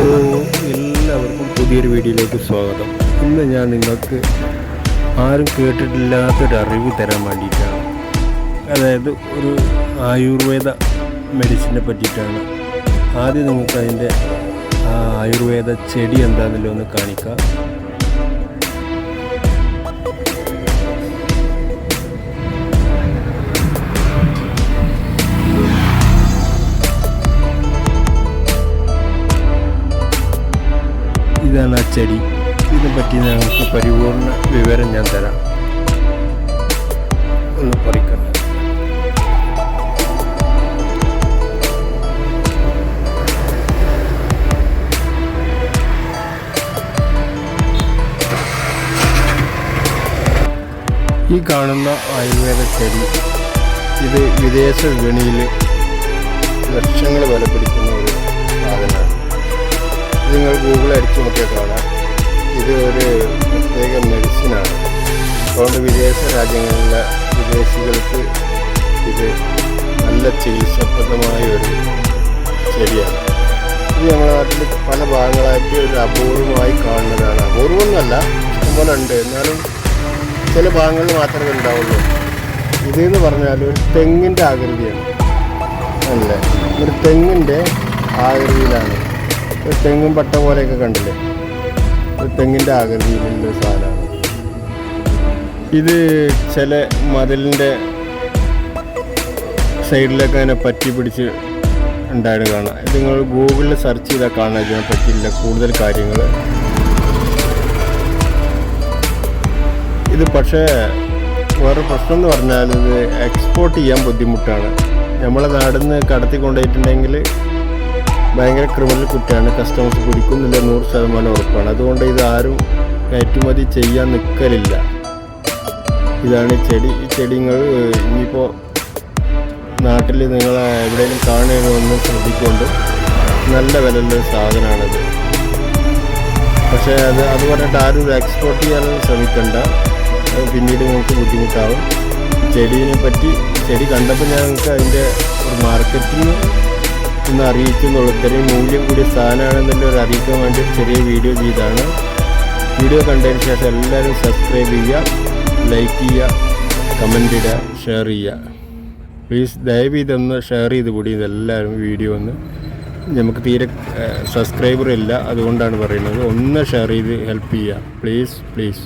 എല്ലാവർക്കും പുതിയൊരു വീഡിയോയിലേക്ക് സ്വാഗതം. ഇന്ന് ഞാൻ നിങ്ങൾക്ക് ആരും കേട്ടിട്ടില്ലാത്തൊരു അറിവ് തരാൻ വേണ്ടിയിട്ടാണ്. അതായത് ഒരു ആയുർവേദ മെഡിസിനെ പറ്റിയിട്ടാണ്. ആദ്യം നമുക്ക് അതിന്റെ ആയുർവേദ ചെടി എന്താണെന്നല്ലോ ഒന്ന് കാണിക്കാം. ഇതാണ് ആ ചെടി ഇതിനെപ്പറ്റി ഞങ്ങൾക്ക് പരിപൂർണ വിവരം ഞാൻ തരാം. ഒന്ന് പറിക്കണം. ഈ കാണുന്ന ആയുർവേദ ചെടി ഇത് വിദേശ വിപണിയിൽ ലക്ഷങ്ങൾ വില പിടിക്കുന്ന. ഗൂഗിൾ അടിച്ചു നോക്കിയാൽ കാണാം ഇത് ഒരു പ്രത്യേക മെഡിസിനാണ് അതുകൊണ്ട് വിദേശ രാജ്യങ്ങളിലെ വിദേശികൾക്ക് ഇത് നല്ല ചികിത്സാപ്രദമായ ഒരു ചെടിയാണ്. ഇത് ഞങ്ങളുടെ നാട്ടിൽ പല ഭാഗങ്ങളായിട്ട് ഒരു അപൂർവമായി കാണുന്നതാണ്. അപൂർവം എന്നല്ല ഇഷ്ടംപോലെ ഉണ്ട്. എന്നാലും ചില ഭാഗങ്ങളിൽ മാത്രമേ ഉണ്ടാവുള്ളൂ. ഇതെന്ന് പറഞ്ഞാൽ ഒരു തെങ്ങിന്റെ ആകൃതിയാണ്. അല്ലേ? ഒരു തെങ്ങിന്റെ ആകൃതിയിലാണ്. തെങ്ങും പട്ട പോലെയൊക്കെ കണ്ടില്ലേ? തെങ്ങിന്റെ ആകൃതിയിലുള്ള സാധനമാണ്. ഇത് ചില മതിലിന്റെ സൈഡിലൊക്കെ അങ്ങനെ പറ്റി പിടിച്ച് ഉണ്ടായിട്ട് കാണാം. ഇത് നിങ്ങൾ ഗൂഗിളിൽ സെർച്ച് ചെയ്താൽ കാണാൻ ഇതിനെ പറ്റിയില്ല കൂടുതൽ കാര്യങ്ങൾ. ഇത് പക്ഷേ വേറെ പ്രശ്നം എന്ന് പറഞ്ഞാൽ ഇത് എക്സ്പോർട്ട് ചെയ്യാൻ ബുദ്ധിമുട്ടാണ്. നമ്മളെ നാടിന്ന് കടത്തി കൊണ്ടുപോയിട്ടുണ്ടെങ്കിൽ ഭയങ്കര ക്രിമിനൽ കുറ്റമാണ് കസ്റ്റമേഴ്സ് പിടിക്കുന്നില്ല നൂറ് ശതമാനം ഉറപ്പാണ്. അതുകൊണ്ട് ഇത് ആരും കയറ്റുമതി ചെയ്യാൻ നിൽക്കലില്ല ഇതാണ് ചെടി. ഈ ചെടികൾ ഇനിയിപ്പോൾ നാട്ടിൽ നിങ്ങൾ എവിടെയെങ്കിലും കാണുകയാണെന്ന് ശ്രദ്ധിക്കൊണ്ട് നല്ല വിലയുള്ള സാധനമാണത് പക്ഷേ അത് അത് പറഞ്ഞിട്ട് ആരും ഇത് എക്സ്പോർട്ട് ചെയ്യാനൊന്നും ശ്രമിക്കണ്ട. പിന്നീട് നിങ്ങൾക്ക് ബുദ്ധിമുട്ടാവും. ചെടിയെ പറ്റി ചെടി കണ്ടപ്പോൾ ഞങ്ങൾക്ക് അതിന്റെ ഒരു മാർക്കറ്റിംഗ് ഒന്ന് അറിയിക്കുന്നുള്ളൂ. ഇത്രയും മൂല്യം കൂടിയ സാധനമാണെന്നുള്ള ഒരു അറിയിക്കാൻ വേണ്ടി ചെറിയ വീഡിയോ ചെയ്താണ് വീഡിയോ കണ്ടതിന് ശേഷം എല്ലാവരും സബ്സ്ക്രൈബ് ചെയ്യുക ലൈക്ക് ചെയ്യുക കമന്റ് ഇടുക ഷെയർ ചെയ്യുക. പ്ലീസ് ദയവ് ഇതൊന്ന് ഷെയർ ചെയ്ത് കൂടി ഇതെല്ലാവരും വീഡിയോ ഒന്ന്. നമുക്ക് തീരെ സബ്സ്ക്രൈബർ ഇല്ല. അതുകൊണ്ടാണ് പറയുന്നത്. ഒന്ന് ഷെയർ ചെയ്ത് ഹെൽപ്പ് ചെയ്യുക. Please please